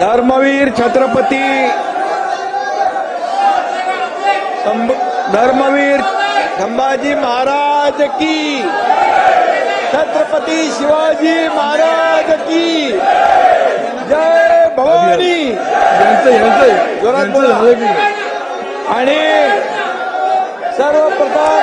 धर्मवीर छत्रपती धर्मवीर संभाजी महाराज की. छत्रपती शिवाजी महाराज की. जय भवानी? आणि सर्वप्रथम?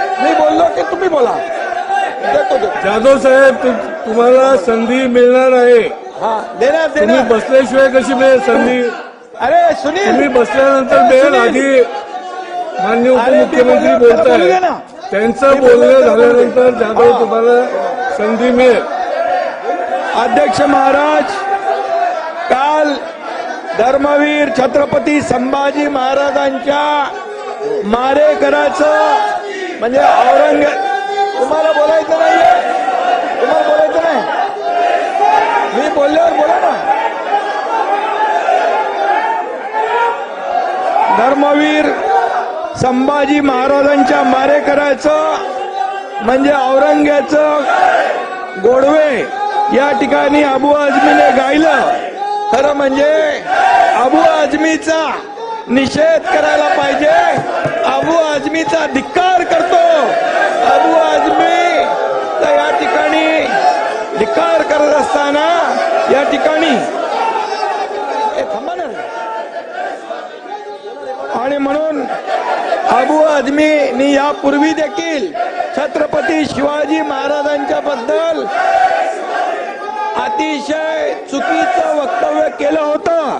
मी बोललो की तुम्ही बोला. देतो देतो. जाधव साहेब तु- तुम्हाला संधी मिळणार आहे. हा देणार तुम्ही देणार बसल्याशिवाय कशी मिळेल संधी? अरे सुनील. तुम्ही बसल्यानंतर मिळेल आधी. मान्य उपमुख्यमंत्री बोलल्यावर त्याला बोलू बोलताय ना. त्यांचं बोललो बोलणं त्याला बोलू. दे. झाल्यानंतर जाधव हा. तुम्हाला संधी मिळेल. अध्यक्ष महाराज काल धर्मवीर छत्रपती संभाजी महाराजांच्या मारेकराचं म्हणजे औरंग तुम्हाला बोलायचं नाहीये. तुम्हाला बोलायचं नाही. मी बोलल्यावर बोला ना. धर्मवीर संभाजी महाराजांच्या मारेकराचं म्हणजे औरंग्याचं गोडवे या ठिकाणी अबू आझमीने गायलं. खरं म्हणजे अबू आझमीचा निषेध करायला पाहिजे. अबू आजमीचा धिक्कार करतो. अबू आजमी या ठिकाणी धिक्कार करत असताना या ठिकाणी आणि म्हणून अबू आझमीनी यापूर्वी देखील छत्रपती शिवाजी महाराजांच्या बद्दल अतिशय चुकीचं वक्तव्य केलं होतं.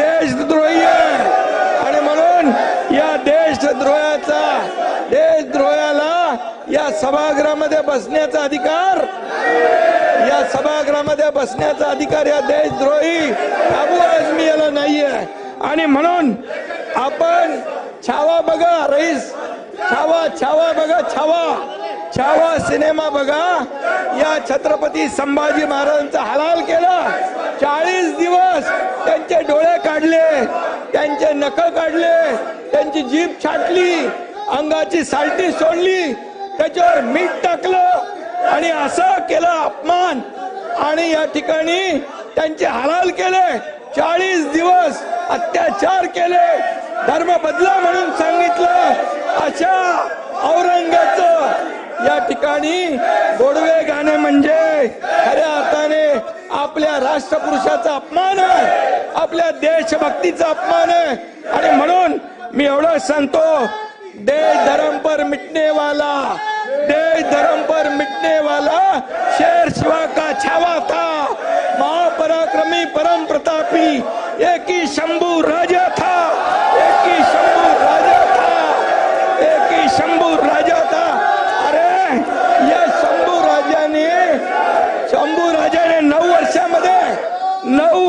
देशद्रोही आहे. आणि म्हणून या देशद्रोहाचा देशद्रोहाला या सभागृहामध्ये बसण्याचा अधिकार या सभागृहामध्ये बसण्याचा अधिकार या देशद्रोही अबू आझमी याला नाहीये. आणि म्हणून आपण छावा बघा रईस. छावा छावा बघा छावा. छावा सिनेमा बघा. या छत्रपती संभाजी महाराजांचा हलाल केला. चाळीस दिवस त्यांचे डोळे काढले त्यांचे नख काढले त्यांची जीभ छाटली अंगाची सालटी सोडली त्याच्यावर मीठ टाकलं आणि असं केलं अपमान. आणि या ठिकाणी त्यांचे हलाल केले. चाळीस दिवस अत्याचार केले. धर्म बदला म्हणून सांगितलं. अशा औरंगाचं या ठिकाणी गोडवे गाणे म्हणजे खऱ्या अर्थाने आपल्या राष्ट्रपुरुषाचा अपमान आहे आपल्या देशभक्तीचा अपमान आहे. आणि म्हणून मी एवढं सांगतो देश धर्म पर मिटने वाला देश धर्म पर मिटने वाला शेर शिवा का छावा था महापराक्रमी परम प्रतापी एक ही शंभू राजा था एक ही शंभू राजा था एक ही शंभू राजा था अरे या शंभू राजाने शंभू राजाने नऊ वर्षामध्ये नऊ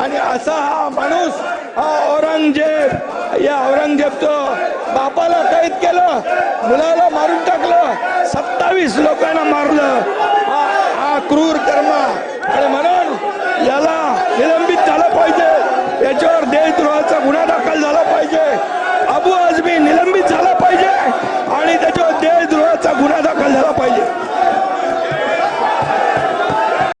आणि असा हा माणूस हा औरंगजेब या औरंगजेबचं बापाला कैद केलं मुलाला मारून टाकलं.